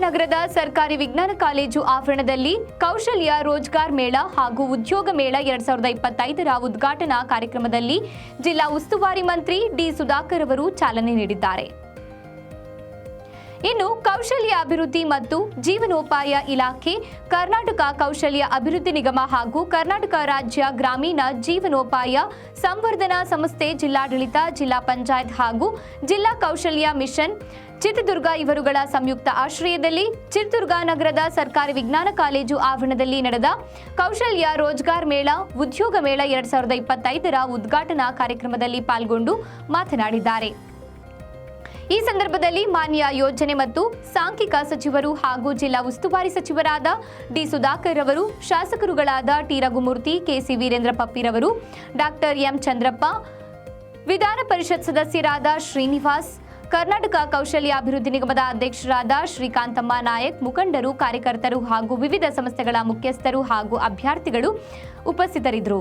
ಸರ್ಕಾರಿ ವಿಜ್ಞಾನ ಕಾಲೇಜು ಆವರಣದಲ್ಲಿ ಕೌಶಲ್ಯ ರೋಜ್ಗಾರ್ ಮೇಳ ಹಾಗೂ ಉದ್ಯೋಗ ಮೇಳ ಎರಡ್ ಸಾವಿರದ ಇಪ್ಪತ್ತೈದರ ಉದ್ಘಾಟನಾ ಕಾರ್ಯಕ್ರಮದಲ್ಲಿ ಜಿಲ್ಲಾ ಉಸ್ತುವಾರಿ ಮಂತ್ರಿ ಡಿ ಸುಧಾಕರ್ ಅವರು ಚಾಲನೆ ನೀಡಿದ್ದಾರೆ. ಇನ್ನು ಕೌಶಲ್ಯ ಅಭಿವೃದ್ಧಿ ಮತ್ತು ಜೀವನೋಪಾಯ ಇಲಾಖೆ, ಕರ್ನಾಟಕ ಕೌಶಲ್ಯ ಅಭಿವೃದ್ಧಿ ನಿಗಮ ಹಾಗೂ ಕರ್ನಾಟಕ ರಾಜ್ಯ ಗ್ರಾಮೀಣ ಜೀವನೋಪಾಯ ಸಂವರ್ಧನಾ ಸಂಸ್ಥೆ, ಜಿಲ್ಲಾಡಳಿತ, ಜಿಲ್ಲಾ ಪಂಚಾಯತ್ ಹಾಗೂ ಜಿಲ್ಲಾ ಕೌಶಲ್ಯ ಮಿಷನ್, ಚಿತ್ರದುರ್ಗ ಇವರುಗಳ ಸಂಯುಕ್ತ ಆಶ್ರಯದಲ್ಲಿ ಚಿತ್ರದುರ್ಗ ನಗರದ ಸರ್ಕಾರಿ ವಿಜ್ಞಾನ ಕಾಲೇಜು ಆವರಣದಲ್ಲಿ ನಡೆದ ಕೌಶಲ್ಯ ರೋಜ್ಗಾರ್ ಮೇಳ, ಉದ್ಯೋಗ ಮೇಳ ಎರಡ್ ಸಾವಿರದ ಇಪ್ಪತ್ತೈದರ ಉದ್ಘಾಟನಾ ಕಾರ್ಯಕ್ರಮದಲ್ಲಿ ಪಾಲ್ಗೊಂಡು ಮಾತನಾಡಿದ್ದಾರೆ. ಈ ಸಂದರ್ಭದಲ್ಲಿ ಮಾನ್ಯ ಯೋಜನೆ ಮತ್ತು ಸಾಂಖ್ಯಿಕ ಸಚಿವರು ಹಾಗೂ ಜಿಲ್ಲಾ ಉಸ್ತುವಾರಿ ಸಚಿವರಾದ ಡಿ ಸುಧಾಕರ್ ಅವರು, ಶಾಸಕರುಗಳಾದ ಟಿ ರಘುಮೂರ್ತಿ ಕೆಸಿ ವೀರೇಂದ್ರ ಪಪ್ಪಿರವರು ಡಾಕ್ಟರ್ ಎಂ ಚಂದ್ರಪ್ಪ, ವಿಧಾನ ಪರಿಷತ್ ಸದಸ್ಯರಾದ ಶ್ರೀನಿವಾಸ್, ಕರ್ನಾಟಕ ಕೌಶಲ್ಯ ಅಭಿವೃದ್ಧಿ ನಿಗಮದ ಅಧ್ಯಕ್ಷರಾದ ಶ್ರೀಕಾಂತಮ್ಮ ನಾಯಕ್, ಮುಖಂಡರು, ಕಾರ್ಯಕರ್ತರು ಹಾಗೂ ವಿವಿಧ ಸಂಸ್ಥೆಗಳ ಮುಖ್ಯಸ್ಥರು ಹಾಗೂ ಅಭ್ಯರ್ಥಿಗಳು ಉಪಸ್ಥಿತರಿದ್ದರು.